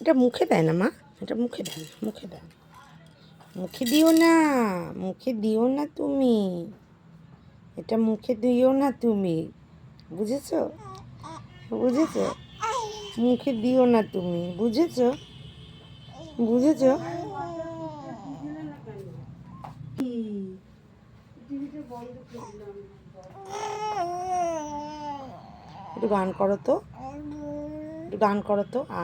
এটা মুখে দেয় না, মা। এটা মুখে দেয় না মুখে দেয় না মুখে দিও না, মুখে দিও না তুমি। এটা মুখে দিও না তুমি। বুঝেছ? বুঝেছ? মুখে দিও না তুমি। বুঝেছ? বুঝেছ? একটু গান করো তো। গান করো তো। আ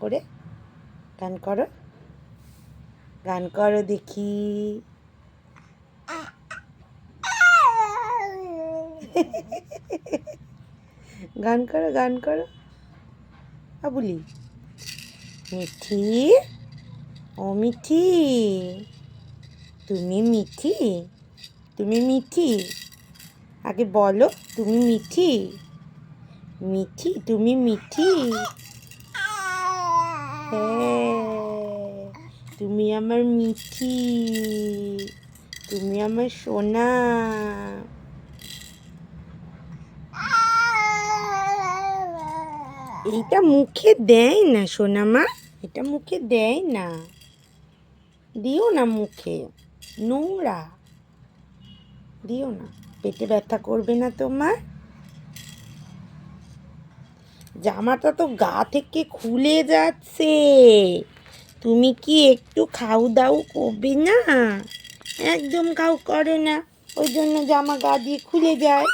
করে গান করো। গান করো দেখি। গান করো গান করো। আবুলি মিঠি, ও মিঠি। তুমি মিঠি তুমি মিঠি। আগে বলো, তুমি মিঠি। মিঠি? তুমি মিঠি? তুমি আমার মিঠি। তুমি আমার সোনা। এইটা মুখে দেয় না, সোনা মা। এটা মুখে দেয় না। দিও না মুখে। নোংরা। দিও না। পেটে ব্যথা করবে না তোমার? জামাটা তো গা থেকে খুলে যাচ্ছে। তুমি কি একটু খাও দাও করবে না? একদম খাও করে না। ওই জন্য জামা গা দিয়ে খুলে যায়।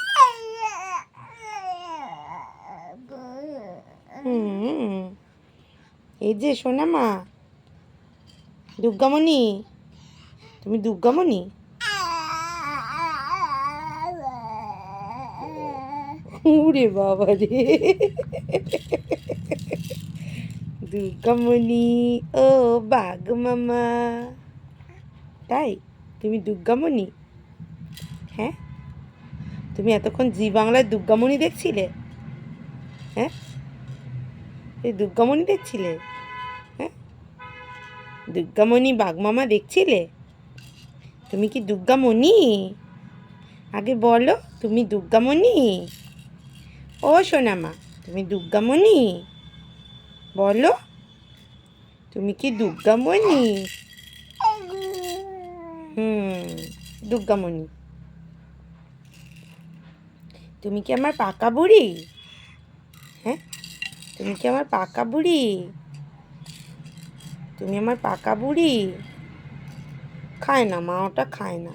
এই যে সোনা মা দুর্গামণি, তুমি দুর্গামণি? উরে বাবা রে। দুর্গামণি ও বাঘ মামা। তাই? তুমি দুর্গামণি হ্যাঁ? তুমি এতক্ষণ জি বাংলায় দুর্গামণি দেখছিলে? হ্যাঁ? এই দুর্গামণি দেখছিলে? হ্যাঁ? দুর্গামণি বাঘমামা দেখছিলে? তুমি কি দুর্গামণি আগে বলো, তুমি দুর্গামণি ও সোনামা, তুমি দুর্গামণি? বলো, তুমি কি দুর্গামণি? হুম, দুর্গামণি। তুমি কি আমার পাকা বুড়ি? হ্যাঁ তুমি কি আমার পাকা বুড়ি? তুমি আমার পাকা বুড়ি? খায় না, মা ওটা খায় না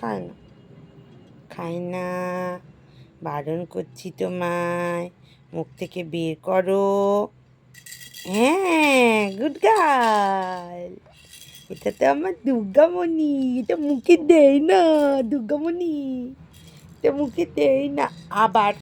খায় না খায় না। বারণ করছি তোমায়, মুখ থেকে বের করো। হ্যাঁ গুড গার্ল এটা তো আমার দুর্গামণি, এটা মুখে দেয় না, দুর্গামণি। এটা মুখে দেয় না, আবার